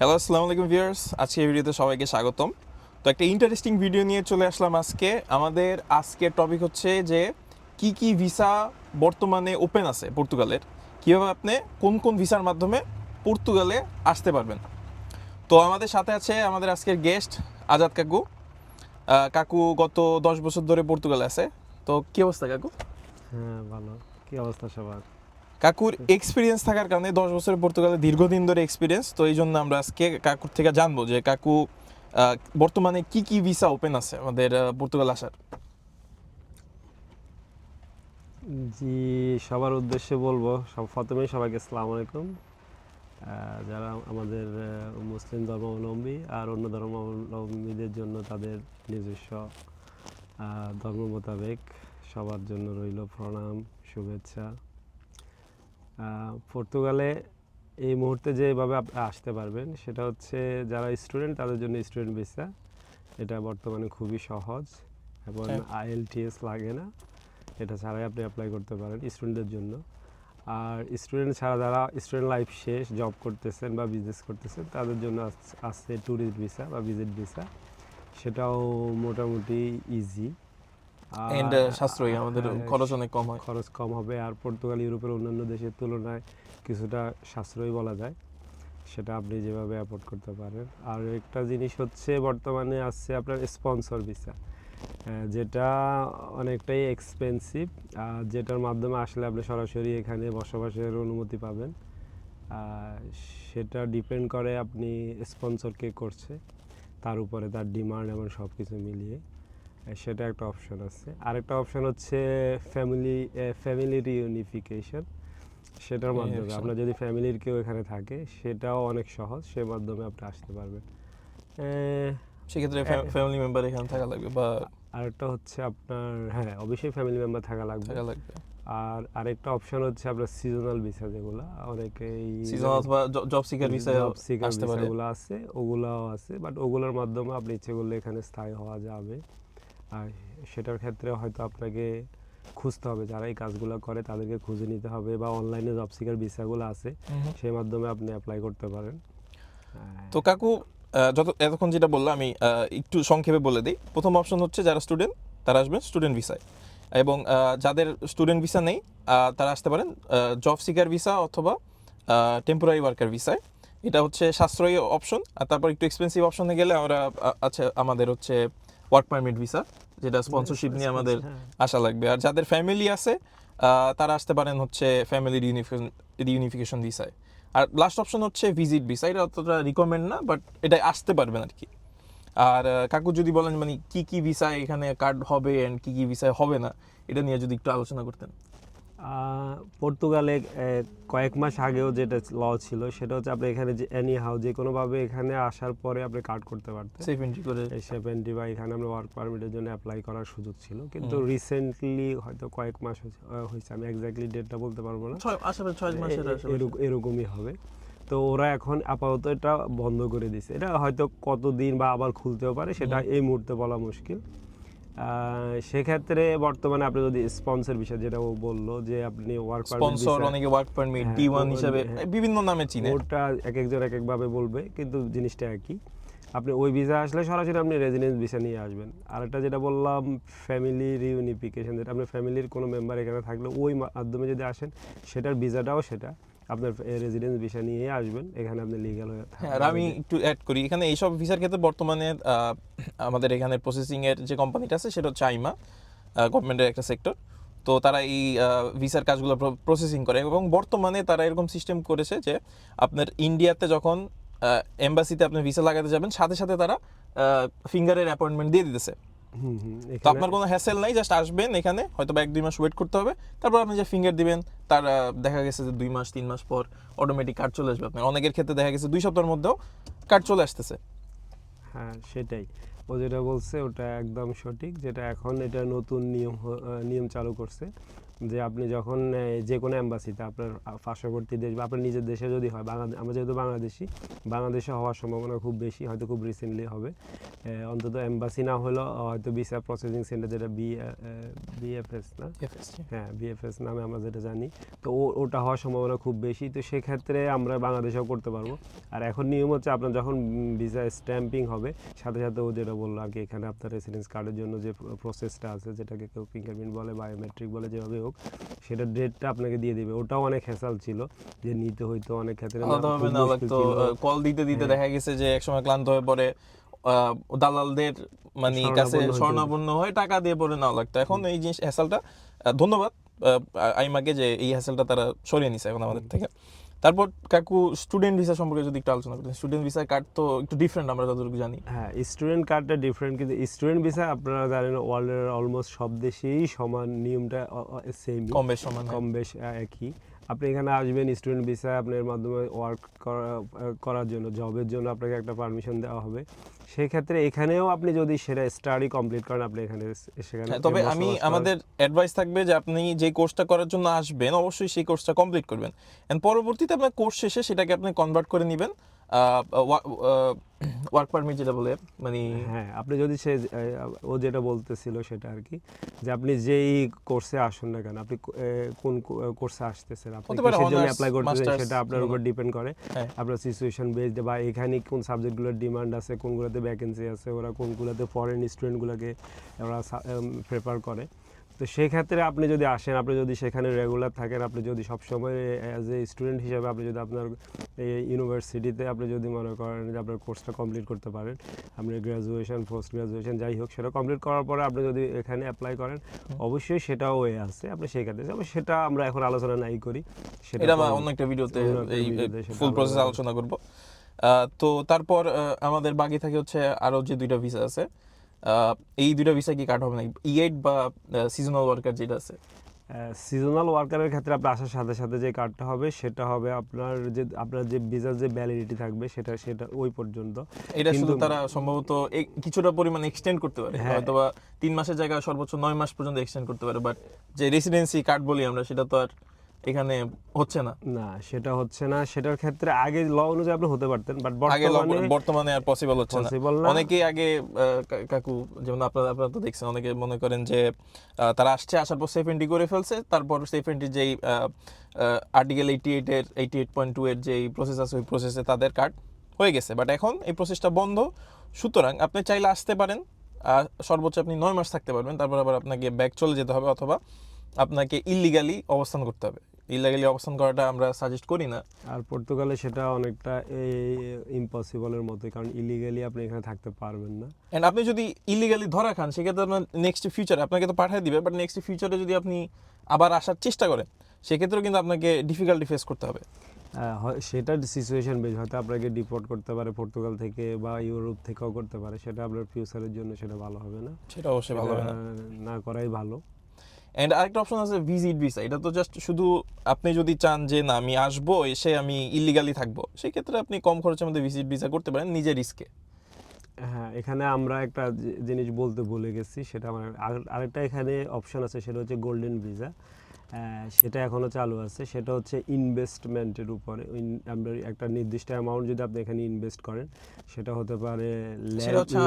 Hello আসসালামু আলাইকুম viewers আজকে ভিডিওতে সবাইকে স্বাগতম। তো একটা ইন্টারেস্টিং ভিডিও নিয়ে চলে আসলাম আজকে। আমাদের আজকের টপিক হচ্ছে যে, কি কি ভিসা বর্তমানে ওপেন আছে পর্তুগালের? কীভাবে আপনি কোন কোন ভিসার মাধ্যমে পর্তুগালে আসতে পারবেন? তো আমাদের সাথে আছে আমাদের আজকের গেস্ট আজাদ কাকু। কাকু গত দশ বছর ধরে পর্তুগালে আছে। তো কি অবস্থা, কাকু? হ্যাঁ ভালো। কি অবস্থা সবার? কাকুর এক্সপিরিয়েন্স থাকার কারণে দশ বছরের পর্তুগালে দীর্ঘদিন ধরে এক্সপিরিয়েন্স তো এই জন্য আমরা আজকে কাকুর থেকে জানব যে কাকু বর্তমানে কি কি ভিসা ওপেন আছে আমাদের পর্তুগাল আসার? জি, সবার উদ্দেশ্যে বলব, সব প্রথমেই সবাইকে আসসালামু আলাইকুম। যারা আমাদের মুসলিম ধর্মাবলম্বী আর অন্য ধর্মাবলম্বীদের জন্য তাদের নিজস্ব ধর্ম মোতাবেক সবার জন্য রইল প্রণাম, শুভেচ্ছা। পর্তুগালে এই মুহূর্তে যেভাবে আপনি আসতে পারবেন সেটা হচ্ছে যারা স্টুডেন্ট তাদের জন্য স্টুডেন্ট ভিসা এটা বর্তমানে খুবই সহজ এবং হ্যাঁ। আইএলটিএস লাগে না। এটা ছাড়াই আপনি অ্যাপ্লাই করতে পারেন স্টুডেন্টদের জন্য। আর স্টুডেন্ট ছাড়া যারা স্টুডেন্ট লাইফ শেষ জব করতেছেন বা বিজনেস করতেছেন তাদের জন্য আস- আছে ট্যুরিস্ট ভিসা বা ভিজিট ভিসা সেটাও মোটামুটি ইজি এন্ড সাশ্রয়ী আমাদের খরচ অনেক কম হয়। খরচ কম হবে আর পর্তুগাল ইউরোপের অন্যান্য দেশের তুলনায় কিছুটা সাশ্রয়ী বলা যায়। সেটা আপনি যেভাবে অ্যাফোর্ড করতে পারেন। আর একটা জিনিস হচ্ছে বর্তমানে আসছে আপনার স্পন্সর ভিসা যেটা অনেকটাই এক্সপেন্সিভ যেটার মাধ্যমে আসলে আপনি সরাসরি এখানে বসবাসের অনুমতি পাবেন। আর সেটা ডিপেন্ড করে আপনি স্পন্সর কে করছে। তার উপরে তার ডিমান্ড এবং সব কিছু মিলিয়ে। সেটা একটা অপশন আছে। আরেকটা অপশন হচ্ছে ফ্যামিলি ফ্যামিলি রিউনিফিকেশন সেটার মাধ্যমে আপনার যদি ফ্যামিলির কেউ এখানে থাকে সেটাও অনেক সহজ সে মাধ্যমে আপনি আসতে পারবেন। সেক্ষেত্রে। ফ্যামিলি মেম্বার এখানে থাকা লাগবে বা আরেকটা হচ্ছে আপনার হ্যাঁ অবশ্যই ফ্যামিলি মেম্বার থাকা লাগবে। থাকা লাগবে। আর আরেকটা অপশন হচ্ছে আপনার সিজনাল ভিসা যেগুলো। অনেকেই সিজন অথবা job seeker visa job seeker ভিসাগুলো আছে ওগুলাও আছে বাট ওগুলোর মাধ্যমে আপনি ইচ্ছে করলে এখানে স্থায়ী হওয়া যাবে। আর সেটার ক্ষেত্রে হয়তো আপনাকে খুঁজতে হবে। যারা এই কাজগুলো করে তাদেরকে খুঁজে নিতে হবে বা অনলাইনে জব সিকার ভিসাগুলো আছে। সেই মাধ্যমে আপনি অ্যাপ্লাই করতে পারেন। তো কাকু যত এতক্ষণ যেটা বললাম আমি একটু সংক্ষেপে বলে দিই। প্রথম অপশন হচ্ছে যারা স্টুডেন্ট তারা আসবেন স্টুডেন্ট ভিসায় এবং যাদের স্টুডেন্ট ভিসা নেই তারা আসতে পারেন জব সিকার ভিসা অথবা টেম্পোরারি ওয়ার্কার ভিসায় এটা হচ্ছে সাশ্রয়ী অপশন আর তারপর একটু এক্সপেন্সিভ অপশনে গেলে আমরা আহ, আছে আমাদের হচ্ছে ওয়ার্ক পারমিট ভিসা যেটা স্পন্সরশিপ নিয়ে আমাদের আশা লাগবে। আর যাদের ফ্যামিলি আছে তারা আসতে পারেন হচ্ছে ফ্যামিলি রিউনিফিকেশন ভিসায় আর লাস্ট অপশন হচ্ছে ভিজিট ভিসা এটা অতটা রিকমেন্ড না বাট এটা আসতে পারবেন আর কি আর কাকু যদি বলেন মানে কি কি ভিসায় এখানে কার্ড হবে অ্যান্ড কি কি ভিসায় হবে না এটা নিয়ে যদি একটু আলোচনা করতেন। পর্তুগালে কয়েক মাস আগেও যেটা ল ছিল সেটা হচ্ছে আপনি এখানে যে এনি হাউ যে কোনোভাবে এখানে আসার পরে আপনি কার্ড করতে পারতেন। সেফ এন্ট্রি করে এই সেভেন্টি বা এখানে আমরা ওয়ার্ক পারমিটের জন্য অ্যাপ্লাই করার সুযোগ ছিল। কিন্তু রিসেন্টলি হয়তো কয়েক মাস হয়েছে- আমি এক্স্যাক্টলি ডেটটা বলতে পারব না। এরকমই হবে। তো ওরা এখন আপাতত এটা বন্ধ করে দিছে। এটা হয়তো কতদিন বা আবার খুলতেও পারে সেটা এই মুহূর্তে বলা মুশকিল। সেক্ষেত্রে বর্তমানে আপনি যদি স্পন্সর বিষয় যেটা ও বলল যে আপনি ওয়ার্ক স্পন্সর অনেকে ওয়ার্ক পারমিট টি ওয়ান হিসাবে হ্যাঁ। বিভিন্ন নামে চিনে। ওটা এক একজন এক একভাবে বলবে কিন্তু জিনিসটা একই। আপনি ওই ভিসা আসলে সরাসরি আপনি রেজিডেন্স ভিসা নিয়ে আসবেন। আর একটা যেটা বললাম ফ্যামিলি রিউনিফিকেশন যেটা আপনার ফ্যামিলির কোনো মেম্বার এখানে থাকলে ওই মাধ্যমে যদি আসেন সেটার ভিসাটাও সেটা। আপনার রেজিডেন্স ভিসা নিয়ে আসবেন, এখানে আপনি লিগাল হয়ে হ্যাঁ আর আমি একটু অ্যাড করি। এখানে এইসব ভিসার ক্ষেত্রে বর্তমানে আমাদের এখানে প্রসেসিং এর যে কোম্পানিটা আছে, সেটা হচ্ছে আইমা গভর্নমেন্টের একটা সেক্টর তো তারা এই ভিসার কাজগুলো প্রসেসিং করে। এবং বর্তমানে তারা এরকম সিস্টেম করেছে যে, আপনার ইন্ডিয়াতে যখন এম্বাসিতে আপনি ভিসা লাগাতে যাবেন, সাথে সাথে তারা ফিঙ্গারের অ্যাপয়েন্টমেন্ট দিয়ে দিতেছে। তো আপনার কোনো হ্যাসেল নাই জাস্ট আসবেন এখানে হয়তো এক দুই মাস ওয়েট করতে হবে। তারপর আপনি যে ফিঙ্গার দিবেন তার দেখা গেছে যে দুই মাস তিন মাস পর অটোমেটিক কার্ড চলে আসবে আপনার। অনেকের ক্ষেত্রে দেখা গেছে দুই সপ্তাহের মধ্যেও কার্ড চলে আসতেছে। হ্যাঁ সেটাই। ও যেটা বলছে ওটা একদম সঠিক যেটা এখন এটা নতুন নিয়ম নিয়ম চালু করছে। যে আপনি যখন যে কোনো এম্বাসিতে আপনার পার্শ্ববর্তী দেশ বা আপনার নিজের দেশে যদি হয় বাংলাদেশ আমরা যেহেতু বাংলাদেশি বাংলাদেশে হওয়ার সম্ভাবনা খুব বেশি হয়তো খুব রিসেন্টলি হবে। অন্তত এম্বাসি না হলেও হয়তো ভিসা প্রসেসিং সেন্টার যেটা বি বিএফএস না? হ্যাঁ বিএফএস নামে আমরা যেটা জানি। তো ও ওটা হওয়ার সম্ভাবনা খুব বেশি। তো সেক্ষেত্রে আমরা বাংলাদেশেও করতে পারব। আর এখন নিয়ম হচ্ছে আপনার যখন ভিসা স্ট্যাম্পিং হবে সাথে সাথে ও যেটা বলল আর কি এখানে আপনার রেসিডেন্স কার্ডের জন্য যে প্রসেসটা আছে যেটাকে কেউ ফিঙ্গারপ্রিন্ট বলে বায়োমেট্রিক বলে যেভাবে হোক সেটা ডেটটা আপনাকে দিয়ে দিবে। ওটাও অনেক হেসাল ছিল যে নিতে হইতো অনেক ক্ষেত্রে। কল দিতে দিতে হ্যাঁ। দেখা গেছে যে একসময় ক্লান্ত হয়ে পড়ে আহ, দালালদের মানে কাছে স্বর্ণাপন্ন হয়ে টাকা দিয়ে পরে নেওয়া লাগতো। এখন এই জিনিস হ্যাসালটা ধন্যবাদ আইমাকে যে এই হ্যাসেলটা তারা সরিয়ে নিছে এখন আমাদের থেকে। তারপর কাকু স্টুডেন্ট ভিসা সম্পর্কে যদি একটু আলোচনা করেন স্টুডেন্ট ভিসা কার্ড তো একটু ডিফারেন্ট আমরা যতটুকু জানি। হ্যাঁ স্টুডেন্ট কার্ডটা ডিফারেন্ট কিন্তু স্টুডেন্ট ভিসা আপনারা জানেন ওয়ার্ল্ডের অলমোস্ট সব দেশেই সমান নিয়মটা সেম কম বেশ সমান কম বেশ একই। আপনি এখানে আসবেন স্টুডেন্ট ভিসা আপনার মাধ্যমে ওয়ার্ক করার জন্য জবের জন্য আপনাকে একটা পারমিশন দেওয়া হবে। সেই ক্ষেত্রে এখানেও আপনি যদি সেটা স্টাডি কমপ্লিট করেন আপনি এখানে সেখানে হ্যাঁ, তবে আমি আমাদের অ্যাডভাইস থাকবে যে আপনি যে কোর্সটা করার জন্য আসবেন অবশ্যই সেই কোর্সটা কমপ্লিট করবেন। এন্ড পরবর্তীতে আপনার কোর্স শেষে সেটাকে আপনি কনভার্ট করে নেবেন। ওয়ার্ক পারমিট যেটা বলে মানে হ্যাঁ আপনি যদি সে ও যেটা বলতেছিল সেটা আর কি যে আপনি যেই কোর্সে আসুন না কেন আপনি কোন কোর্সে আসতেছেন আপনি কিসের জন্য অ্যাপ্লাই করতেছেন সেটা আপনার উপর ডিপেন্ড করে। হ্যাঁ। আপনার সিচুয়েশন বেসড বা এখানে কোন সাবজেক্টগুলোর ডিমান্ড আছে কোনগুলোতে ভ্যাকেন্সি আছে ওরা কোনগুলোতে ফরেন স্টুডেন্টগুলোকে ওরা প্রেফার করে। তো সেই ক্ষেত্রে আপনি যদি আসেন আপনি যদি সেখানে রেগুলার থাকেন আপনি যদি সবসময় অ্যাজ এ স্টুডেন্ট হিসেবে আপনি যদি আপনার এই ইউনিভার্সিটিতে আপনি যদি মনে করেন যে আপনার কোর্সটা কমপ্লিট করতে পারেন আপনি গ্র্যাজুয়েশন পোস্ট গ্র্যাজুয়েশন যাই হোক সেটা কমপ্লিট করার পরে আপনি যদি এখানে অ্যাপ্লাই করেন অবশ্যই সেটাও ওয়ে আছে। আপনি সেখানে তবে সেটা আমরা এখন আলোচনা নাই করি। সেটা অন্য একটা ভিডিওতে এই ফুল প্রসেস আলোচনা করব। তো তারপর আমাদের বাকি থাকে হচ্ছে আরও যে দুইটা ভিসা আছে এই দুইটা ভিসা কি কাট হবে না ই এইট বা সিজনাল ওয়ার্কার যেটা আছে? সিজনাল ওয়ার্কারের ক্ষেত্রে আপনি আসার সাথে সাথে যে কার্ডটা হবে সেটা হবে আপনার যে আপনার যে ভিসার যে ভ্যালিডিটি থাকবে সেটা সেটা ওই পর্যন্ত। এটা শুধু কিন্তু- তারা সম্ভবত কিছুটা পরিমাণ এক্সটেন্ড করতে পারে। হ্যাঁ। হয়তো বা তিন মাসের জায়গায় সর্বোচ্চ নয় মাস পর্যন্ত এক্সটেন্ড করতে পারে বাট যে রেসিডেন্সি কার্ড বলি আমরা সেটা তো আর এখানে হচ্ছে না। না সেটা হচ্ছে না। সেটার ক্ষেত্রে আগে ল অনুযায়ী আপনি হতে পারতেন বাট বর্তমানে বর্তমানে আর পসিবল হচ্ছে না। অনেকেই আগে কাকু যেমন আপনারা আপনারা তো দেখছেন অনেকে মনে করেন যে তারা আসছে আসার পর সেফ এন্ট্রি করে ফেলছে তারপর সেফ এন্ট্রি যেই আর্টিকেল এইটি এইটের এইটি এইট পয়েন্ট টু এর যেই প্রসেস আছে ওই প্রসেসে তাদের কার্ড হয়ে গেছে। বাট এখন এই প্রসেসটা বন্ধ। সুতরাং আপনি চাইলে আসতে পারেন আর সর্বোচ্চ আপনি নয় মাস থাকতে পারবেন তারপর আবার আপনাকে ব্যাক চলে যেতে হবে অথবা আপনাকে ইলিগালি অবস্থান করতে হবে। ইলিগালি অবস্থান করাটা আমরা সাজেস্ট করি না। আর পর্তুগালে সেটা অনেকটা ইম্পসিবলের মতো কারণ ইলিগালি আপনি এখানে থাকতে পারবেন না। এন্ড আপনি যদি ইলিগালি ধরা খান সেক্ষেত্রে আপনার নেক্সট ফিউচারে আপনাকে তো পাঠিয়ে দিবে বাট নেক্সট ফিউচারে যদি আপনি আবার আসার চেষ্টা করেন সেক্ষেত্রেও কিন্তু আপনাকে ডিফিকাল্টি ফেস করতে হবে। আহ, হয়- সেটা সিচুয়েশন বেশ হয়তো আপনাকে ডিপোর্ট করতে পারে পর্তুগাল থেকে বা ইউরোপ থেকেও করতে পারে সেটা আপনার ফিউচারের জন্য সেটা ভালো হবে না। সেটা অবশ্যই ভালো হবে না করাই ভালো। এন্ড আরেকটা অপশন আছে ভিজিট ভিসা এটা তো জাস্ট শুধু আপনি যদি চান যে না, আমি আসব, এসে আমি ইলিগালি থাকব সেই ক্ষেত্রে আপনি কম খরচের মধ্যে ভিজিট ভিসা করতে পারেন নিজের রিস্কে হ্যাঁ এখানে আমরা একটা জিনিস বলতে ভুলে গেছি, সেটা আমার আর- আরেকটা এখানে অপশন আছে, সেটা হচ্ছে গোল্ডেন ভিসা সেটা এখনও চালু আছে। সেটা হচ্ছে ইনভেস্টমেন্টের উপরে। একটা নির্দিষ্ট অ্যামাউন্ট যদি আপনি এখানে ইনভেস্ট করেন সেটা হতে পারে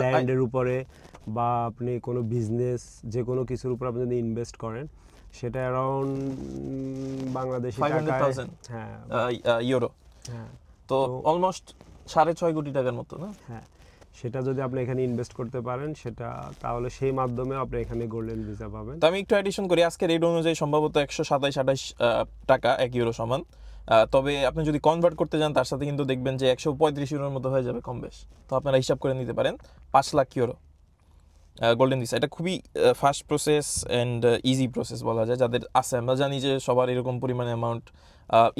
ল্যান্ডের উপরে বা আপনি কোনো বিজনেস যে কোনো কিছুর উপর আপনি যদি ইনভেস্ট করেন সেটা অ্যারাউন্ড বাংলাদেশি হ্যাঁ। ইউরো হ্যাঁ। তো তো- অলমোস্ট সাড়ে ছয় কোটি টাকার মতো না? হ্যাঁ। সেটা যদি আপনি এখানে ইনভেস্ট করতে পারেন, সেটা তাহলে সেই মাধ্যমে আপনি এখানে গোল্ডেন ভিসা পাবেন। তো আমি একটু অ্যাডিশন করি আজকে রেট অনুযায়ী সম্ভবত একশো সাতাইশ, আঠাইশ টাকা, এক ইউরো সমান। তবে আপনি যদি কনভার্ট করতে যান, তার সাথে কিন্তু দেখবেন যে একশো পঁয়ত্রিশ ইউরোর মতো হয়ে যাবে কম বেশ। তো আপনারা হিসাব করে নিতে পারেন, পাঁচ লাখ ইউরো গোল্ডেন ভিসা এটা খুবই fast process and easy process বলা যায়। যাদের আছে, আমরা জানি যে সবার এরকম পরিমাণে অ্যামাউন্ট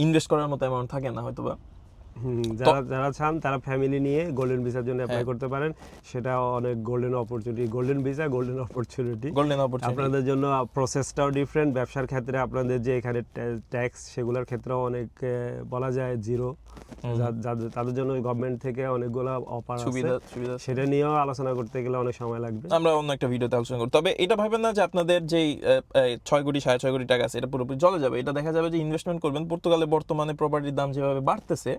ইনভেস্ট করার মতো অ্যামাউন্ট থাকে না হয়তো বা যারা যারা চান তারা ফ্যামিলি নিয়ে গোল্ডেন ভিসার জন্য অ্যাপ্লাই। করতে পারেন। সেটা অনেক golden opportunity golden visa golden opportunity golden opportunity আপনাদের জন্য প্রসেসটাও ডিফারেন্ট ব্যবসার ক্ষেত্রে আপনাদের যে এখানে ট্যাক্স সেগুলোর ক্ষেত্রেও অনেক বলা যায় জিরো তাদের জন্য গভর্নমেন্ট থেকে অনেকগুলো অফার সুবিধা সুবিধা সেটা নিয়েও আলোচনা করতে গেলে অনেক সময় লাগবে। আমরা অন্য একটা ভিডিওতে আলোচনা করব। তবে এটা ভাবেন না যে আপনাদের যেই ছয় কোটি সাড়ে ছয় কোটি টাকা আছে এটা পুরোপুরি চলে যাবে। এটা দেখা যাবে যে ইনভেস্টমেন্ট করবেন। পর্তুগালে বর্তমানে প্রপার্টির দাম যেভাবে বাড়তেছে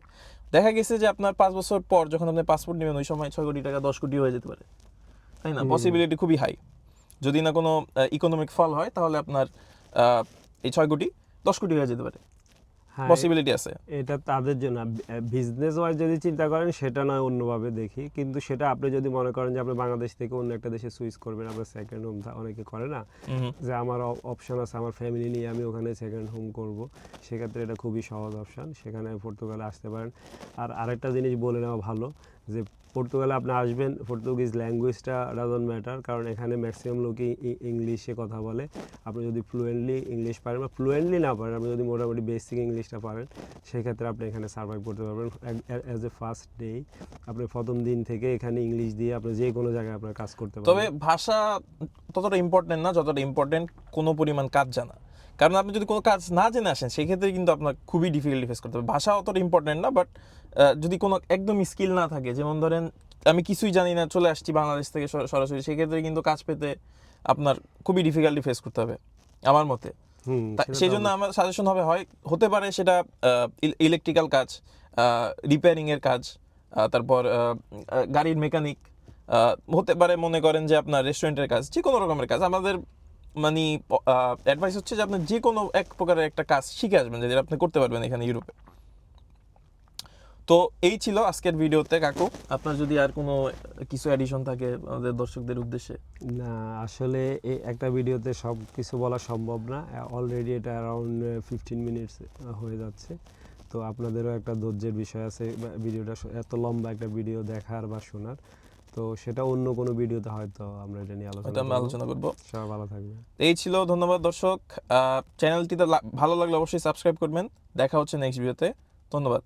দেখা গেছে যে আপনার পাঁচ বছর পর যখন আপনি পাসপোর্ট নেবেন ওই সময় ছয় কোটি টাকা দশ কোটি হয়ে যেতে পারে। তাই না? পসিবিলিটি খুবই হাই যদি না কোনো ইকোনমিক ফল হয় তাহলে আপনার আহ, এই ছয় কোটি দশ কোটি হয়ে যেতে পারে। পসিবিলিটি আছে। এটা তাদের জন্য। বিজনেস ওয়াইজ যদি চিন্তা করেন সেটা নয় অন্যভাবে দেখি। কিন্তু সেটা আপনি যদি মনে করেন যে আপনি বাংলাদেশ থেকে অন্য একটা দেশে সুইচ করবেন আপনার সেকেন্ড হোম অনেকে করে না যে আমার অপশন আছে আমার ফ্যামিলি নিয়ে আমি ওখানে সেকেন্ড হোম করব। সেক্ষেত্রে এটা খুবই সহজ অপশন সেখানে পর্তুগালে আসতে পারেন। আর আরেকটা জিনিস বলে নেওয়া ভালো যে পর্তুগালে আপনি আসবেন পর্তুগিজ ল্যাঙ্গুয়েজটা ডাজন্ট ম্যাটার কারণ এখানে ম্যাক্সিমাম লোকই ইংলিশে কথা বলে। আপনি যদি ফ্লুয়েন্টলি ইংলিশ পারেন বা ফ্লুয়েন্টলি না পারেন আপনি যদি মোটামুটি বেসিক ইংলিশটা পারেন সেক্ষেত্রে আপনি এখানে সার্ভাইভ করতে পারবেন অ্যাজ এ ফার্স্ট ডে আপনি প্রথম দিন থেকে এখানে ইংলিশ দিয়ে আপনি যে কোনো জায়গায় আপনার কাজ করতে তবে ভাষা ততটা ইম্পর্টেন্ট না যতটা ইম্পর্টেন্ট কোনো পরিমাণ কাজ জানা। কারণ আপনি যদি কোনো কাজ না জেনে আসেন সেক্ষেত্রে কিন্তু আপনার খুবই ডিফিকাল্টি ফেস করতে হবে। ভাষা অতটা ইম্পর্টেন্ট না বাট যদি কোনো একদম স্কিল না থাকে যেমন ধরেন আমি কিছুই জানি না চলে আসছি বাংলাদেশ থেকে সর- সরাসরি সেক্ষেত্রে কিন্তু কাজ পেতে আপনার খুবই ডিফিকাল্টি ফেস করতে হবে আমার মতে। হুম, সেই জন্য আমার সাজেশন হবে হয় হতে পারে সেটা ইলেকট্রিক্যাল কাজ রিপেয়ারিং এর কাজ তারপর গাড়ির মেকানিক হতে পারে মনে করেন যে আপনার রেস্টুরেন্টের কাজ যে কোনো রকমের কাজ। আমাদের মানে অ্যাডভাইস হচ্ছে যে আপনি যে কোনো এক প্রকারের একটা কাজ শিখে আসবেন যেটা আপনি করতে পারবেন এখানে ইউরোপে তো এই ছিল আজকের ভিডিওতে, কাকু। আপনার যদি আর কোনো কিছু অ্যাডিশন থাকে আমাদের দর্শকদের উদ্দেশ্যে? না, আসলে এই একটা ভিডিওতে সব কিছু বলা সম্ভব না। অলরেডি এটা অ্যারাউন্ড ফিফটিন মিনিটস হয়ে যাচ্ছে। তো আপনাদেরও একটা ধৈর্যের বিষয় আছে ভিডিওটা এত লম্বা একটা ভিডিও দেখার বা শোনার। তো সেটা অন্য কোনো ভিডিওতে হয়তো আমরা এটা নিয়ে আলোচনা আমরা আলোচনা করব। সবাই ভালো থাকবে এই ছিল ধন্যবাদ দর্শক। চ্যানেলটিতে ভালো লাগলে অবশ্যই সাবস্ক্রাইব করবেন। দেখা হচ্ছে নেক্সট ভিডিওতে ধন্যবাদ।